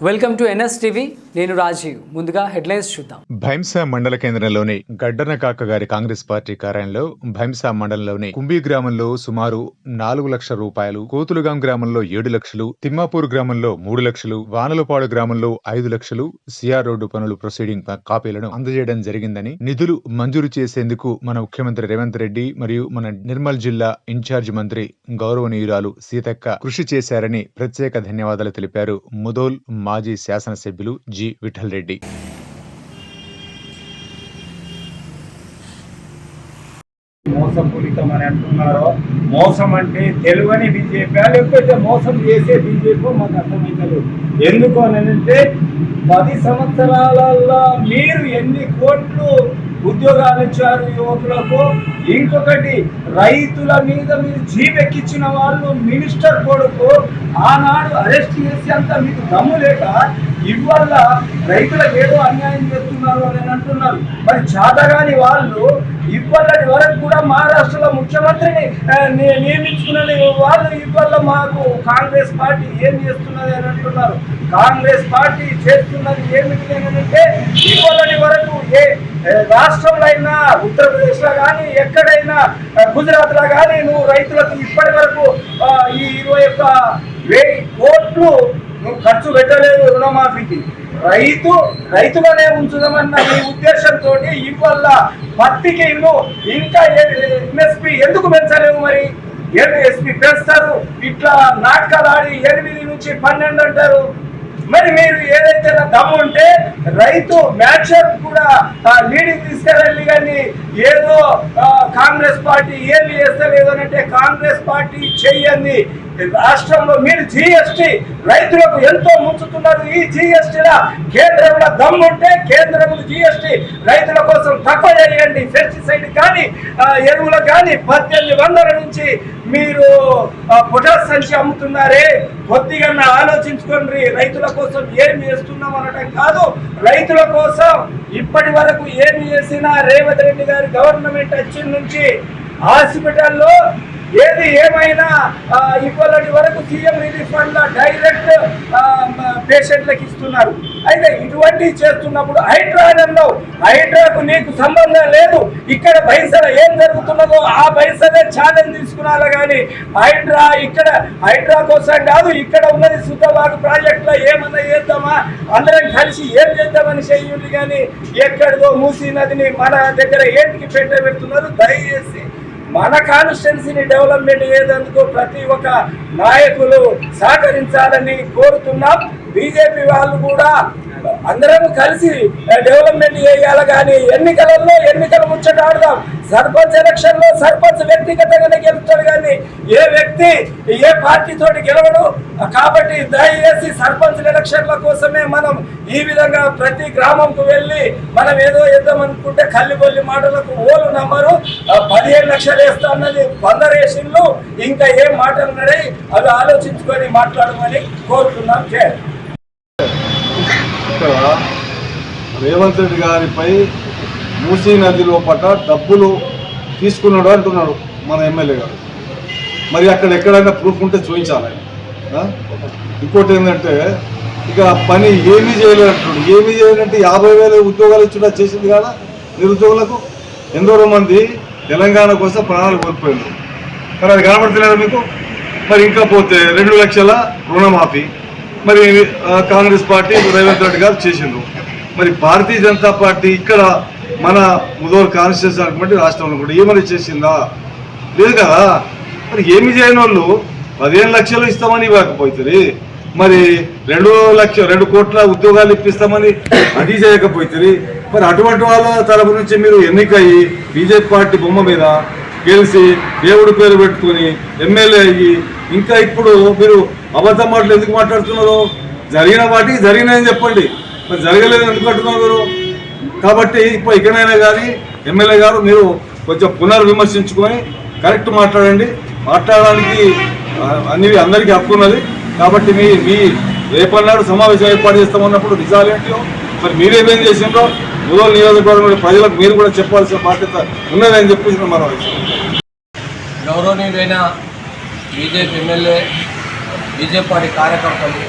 Welcome to NS TV నేను రాజీవ్. ముందుగా headlines చూద్దాం. భైంసా మండల కేంద్రంలోని గడ్డన కాక గారి కాంగ్రెస్ పార్టీ కార్యాలయంలో భైంసా మండలంలోని కుంబి గ్రామంలో సుమారు నాలుగు లక్షల రూపాయలు కోతులుగాం గ్రామంలో ఏడు లక్షలు తిమ్మాపూర్ గ్రామంలో మూడు లక్షలు వానలపాడు గ్రామంలో ఐదు లక్షలు సిఆర్ రోడ్డు పనులు ప్రొసీడింగ్ కాపీలను అందజేయడం జరిగిందని నిధులు మంజూరు చేసేందుకు మన ముఖ్యమంత్రి రేవంత్ రెడ్డి మరియు మన నిర్మల్ జిల్లా ఇన్ఛార్జ్ మంత్రి గౌరవనీయురాలు సీతక్క కృషి చేశారని ప్రత్యేక ధన్యవాదాలు తెలిపారు ముదోల్ మాజీ శాసనసభ్యులు జి. విఠల్ రెడ్డి మోసపూరితం అని అంటున్నారో మోసం అంటే తెలివని బీజేపీ లేకపోతే మోసం చేసే బీజేపీ మాకు అర్థమైతలేదు. ఎందుకు అని అంటే పది సంవత్సరాలలో మీరు ఎన్ని కోట్లు ఉద్యోగాలు ఇచ్చారు యువకులకు. ఇంకొకటి రైతుల మీద మీరు జీవెక్కించిన వాళ్ళు మినిస్టర్ కొడుకు. ఆనాడు అరెస్ట్ చేసి అంత మీకు దమ్ము లేక ఇవాళ రైతులకు ఏదో అన్యాయం చేస్తున్నారు అని అంటున్నారు. మరి చాతగాని వాళ్ళు ఇవాళటి వరకు కూడా మహారాష్ట్రలో ముఖ్యమంత్రిని ఆ, నియమించుకున్న వాళ్ళు ఇవ్వల్ల మాకు. కాంగ్రెస్ పార్టీ ఏం చేస్తున్నది అని అంటున్నారు. కాంగ్రెస్ పార్టీ చేస్తున్నది ఏమిటి అని అంటే ఇవాళటి వరకు ఏ రాష్ట్రంలో అయినా ఉత్తరప్రదేశ్లో కానీ ఎక్కడైనా గుజరాత్లో కానీ నువ్వు రైతులకు ఇప్పటి వరకు ఈ ఇరవై ఒక్క వెయ్యి కోట్లు నువ్వు ఖర్చు పెట్టలేదు రుణమాఫీకి. రైతు రైతుగానే ఉంచుదామన్న మీ ఉద్దేశంతో ఇవల్ల పత్తికి నువ్వు ఇంకా ఎంఎస్పి ఎందుకు పెంచలేవు మరి? ఎంఎస్పి పెంచుతారు. ఇట్లా నాటకాలు ఆడి ఎనిమిది నుంచి పన్నెండు అంటారు. మరి మీరు ఏదైతే దమ్ము రైతు మ్యాచర్ కూడా లీడింగ్ తీసుకెళ్ళండి కానీ ఏదో కాంగ్రెస్ పార్టీ ఏమి చేస్తే లేదనంటే కాంగ్రెస్ పార్టీ చెయ్యండి. రాష్ట్రంలో మీరు జిఎస్టి రైతులకు ఎంతో ముంచుతున్నారు. ఈ జిఎస్టీల కేంద్రంలో దమ్ముంటే కేంద్రంలో కేంద్రం జిఎస్టి రైతుల కోసం తక్కువ చేయండి. పెస్టిసైడ్ కానీ ఎరువులు కానీ పద్దెనిమిది వందల నుంచి మీరు పొటాస్ సంచి అమ్ముతున్నారే. కొద్దిగా ఆలోచించుకోండి. రైతుల కోసం ఏమి చేస్తున్నాం అనడం కాదు. రైతుల కోసం ఇప్పటి వరకు ఏమి చేసినా రేవంత్ రెడ్డి గారి గవర్నమెంట్ వచ్చిన నుంచి హాస్పిటల్లో ఏది ఏమైనా ఆ, ఇప్పటి వరకు సీఎం రిలీఫ్ ఫండ్ డైరెక్ట్ పేషెంట్లకు ఇస్తున్నారు. అయితే ఇటువంటివి చేస్తున్నప్పుడు హైడ్రాలో హైడ్రాకు నీకు సంబంధం లేదు. ఇక్కడ పైసలు ఏం జరుగుతున్నదో ఆ పైసలే ఛాలెంజ్ తీసుకున్నారా కానీ హైడ్రా ఇక్కడ హైడ్రా కోసం కాదు ఇక్కడ ఉన్నది సుతవాగు ప్రాజెక్ట్లో ఏమన్నా చేద్దామా? అందరం కలిసి ఏం చేద్దామని చెయ్యండి కానీ ఎక్కడిదో మూసీ నదిని మన దగ్గర ఏంటికి పెట్ట పెడుతున్నారు దయచేసి మన కాన్స్టిట్యున్సీని డెవలప్మెంట్ చేసేందుకు ప్రతి ఒక్క నాయకులు సహకరించాలని కోరుతున్నాం. బీజేపీ వాళ్ళు కూడా అందరం కలిసి డెవలప్మెంట్ చేయాలి కానీ ఎన్నికలలో ఎన్నికలు ముచ్చట ఆడదాం. సర్పంచ్ ఎలక్షన్లో సర్పంచ్ వ్యక్తిగతంగానే గెలుస్తాడు కానీ ఏ వ్యక్తి ఏ పార్టీ తోటి గెలవడు? కాబట్టి దయచేసి సర్పంచ్ ఎలక్షన్ల కోసమే మనం ఈ విధంగా ప్రతి గ్రామంకు వెళ్ళి మనం ఏదో చేద్దాం అనుకుంటే కల్లిబొల్లి మాటలకు ఓలు నమ్మరు పదిహేను లక్షలు వేస్తా అన్నది బందరేషన్లు ఇంకా ఏం మాటలు నడి అవి ఆలోచించుకొని మాట్లాడమని కోరుతున్నాం. చేయాలి రేవంత్ రెడ్డి గారిపై మూసీ నది లోపల డబ్బులు తీసుకున్నాడు అంటున్నాడు మన ఎమ్మెల్యే గారు. మరి అక్కడ ఎక్కడైనా ప్రూఫ్ ఉంటే చూపించాలి ఇంకోటి ఏంటంటే ఇక పని ఏమీ చేయలేనట్టు ఏమీ చేయాలంటే యాభై వేల ఉద్యోగాలు ఇచ్చుడా చేసింది కదా నిరుద్యోగులకు? ఎందరో మంది తెలంగాణ కోసం ప్రాణాలు కోల్పోయారు మరి అది కనబడతలేదు మీకు? మరి ఇంకా పోతే రెండు లక్షల రుణమాఫీ. మరి కాంగ్రెస్ పార్టీ రేవంత్ రెడ్డి గారు చేసిండ్రు. మరి భారతీయ జనతా పార్టీ ఇక్కడ మన ముదోర్ కాన్స్టిట్యూన్సీ అనుకుంటే రాష్ట్రంలో కూడా ఏమని చేసిందా? లేదు కదా? మరి ఏమి చేయని వాళ్ళు పదిహేను లక్షలు ఇస్తామని ఇవ్వకపోతుంది మరి రెండు లక్ష రెండు కోట్ల ఉద్యోగాలు ఇప్పిస్తామని అది చేయకపోతుంది మరి అటువంటి వాళ్ళ తరపు నుంచి మీరు ఎన్నికయ్యి బీజేపీ పార్టీ బొమ్మ మీద గెలిచి దేవుడు పేరు పెట్టుకుని ఎమ్మెల్యే అయ్యి ఇంకా ఇప్పుడు మీరు అబద్ధం మాటలు ఎందుకు మాట్లాడుతున్నారు? జరిగిన వాటికి జరిగినాయని చెప్పండి. మరి జరగలేదు ఎందుకు అంటున్నారు కాబట్టి ఇప్పుడు ఇకనైనా కానీ ఎమ్మెల్యే గారు మీరు కొంచెం పునర్విమర్శించుకొని కరెక్ట్ మాట్లాడండి. మాట్లాడడానికి అనేవి అన్ని అందరికీ హక్కు ఉన్నది. కాబట్టి మీ మీ రేపన్నాడు సమావేశం ఏర్పాటు చేస్తామన్నప్పుడు నిజాలు ఏంటో మరి మీరేమేం చేసిండ్రో ముదోలు నియోజకవర్గం ప్రజలకు మీరు కూడా చెప్పాల్సిన బాధ్యత ఉన్నదని చెప్పేసి మన గౌరవనీయుడైన బీజేపీ ఎమ్మెల్యే బీజేపీ పార్టీ కార్యకర్తలు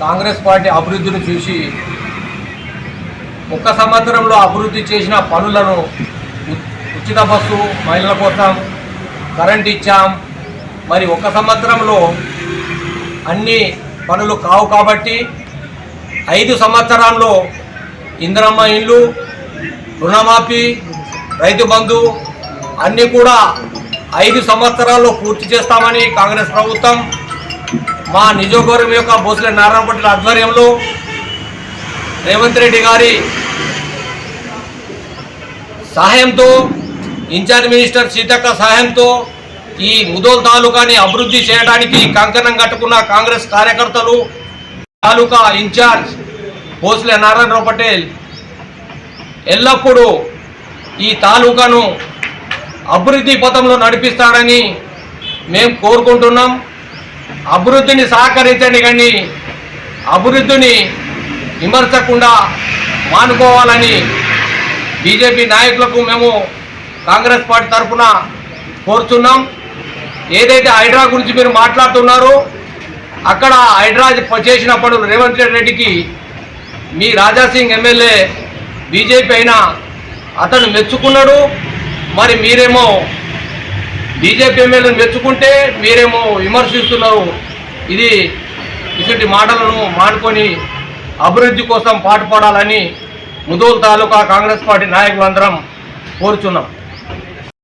కాంగ్రెస్ పార్టీ అభివృద్ధిని చూసి ఒక్క సంవత్సరంలో అభివృద్ధి చేసిన పనులను ఉచిత బస్సు మహిళల కోసం కరెంట్ ఇచ్చాం. మరి ఒక్క సంవత్సరంలో అన్ని పనులు కావు కాబట్టి ఐదు సంవత్సరాల్లో ఇందిరమ్మ ఇల్లు రుణమాఫీ రైతు బంధు అన్నీ కూడా ఐదు సంవత్సరాల్లో పూర్తి చేస్తామని కాంగ్రెస్ ప్రభుత్వం మా నిజోగౌరవం యొక్క భోసలే నారాయణపట్ల ఆధ్వర్యంలో రేవంత్ రెడ్డి గారి సహాయంతో ఇన్ఛార్జ్ మినిస్టర్ సీతక్క సహాయంతో ఈ ముదోల్ తాలూకాని అభివృద్ధి చేయడానికి కంకణం కట్టుకున్న కాంగ్రెస్ కార్యకర్తలు తాలూకా ఇన్ఛార్జ్ భోసలే నారాయణరావు పటేల్ ఎల్లప్పుడూ ఈ తాలూకాను అభివృద్ధి పథంలో నడిపిస్తాడని మేము కోరుకుంటున్నాం. అభివృద్ధిని సహకరించండి కానీ అభివృద్ధిని విమర్శకుండా మానుకోవాలని బీజేపీ నాయకులకు మేము కాంగ్రెస్ పార్టీ తరఫున కోరుతున్నాం ఏదైతే హైడ్రా గురించి మీరు మాట్లాడుతున్నారో అక్కడ హైడ్రా చేసినప్పుడు రేవంత్ రెడ్డికి మీ రాజాసింగ్ ఎమ్మెల్యే బీజేపీ అయినా అతను మెచ్చుకున్నాడు. మరి మీరేమో బీజేపీ ఎమ్మెల్యేని మెచ్చుకుంటే మీరేమో విమర్శిస్తున్నారు. ఇది ఇటువంటి మాటలను మానుకొని అభివృద్ధి కోసం పాటుపడాలని ముదోల్ తాలూకా కాంగ్రెస్ పార్టీ నాయకులందరం కోరుచున్నాం.